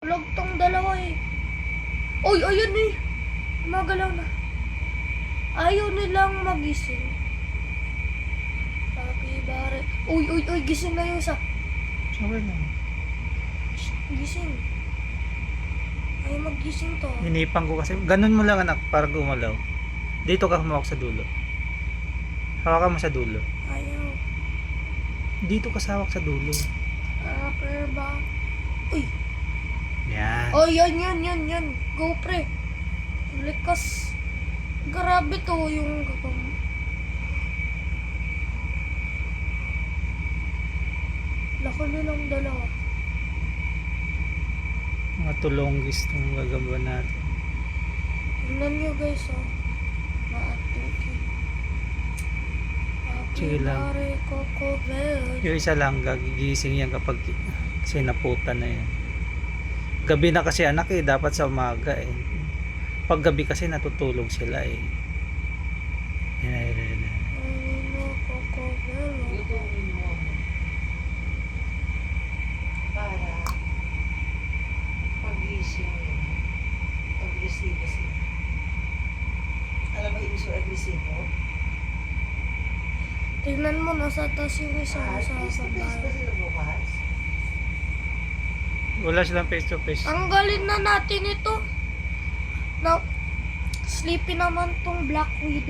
Tulog tong dalawa eh. Uy, ayun eh. Magalaw na. Ayaw nilang magising. Sabi bare. Uy, uy, uy, gising na yung isa. Sabi na. Gising. Ayaw magising to. Hinipang ko kasi. Ganun mo lang anak para gumalaw. Dito ka humawak sa dulo. Hawakan mo sa dulo. Ayaw. Dito ka sawak sa dulo. Ah, pero ba? Uy. Oh, yan, yan, yan, yan. Go, pre. Likas. Grabe to yung gagam. Lako nilang dalawa. Mga tulonggis itong gagamba natin. Tingnan nyo guys, oh. Maatuki. Sige lang. Yung isa lang, gagigising yan kapag sinaputan na yan. Gabi na kasi anak eh, dapat sa umaga eh. Pag gabi kasi natutulog sila eh. Yan, yan, yan. Para pag-gising agresibo sila. Alam mo yung so agresibo? Tingnan mo, nasa taas yung isa. Ah, Nasa face to face ba baba. sila bukas? Wala silang face to face. Tanggalin na natin ito. Na, sleepy naman tong Black Widow.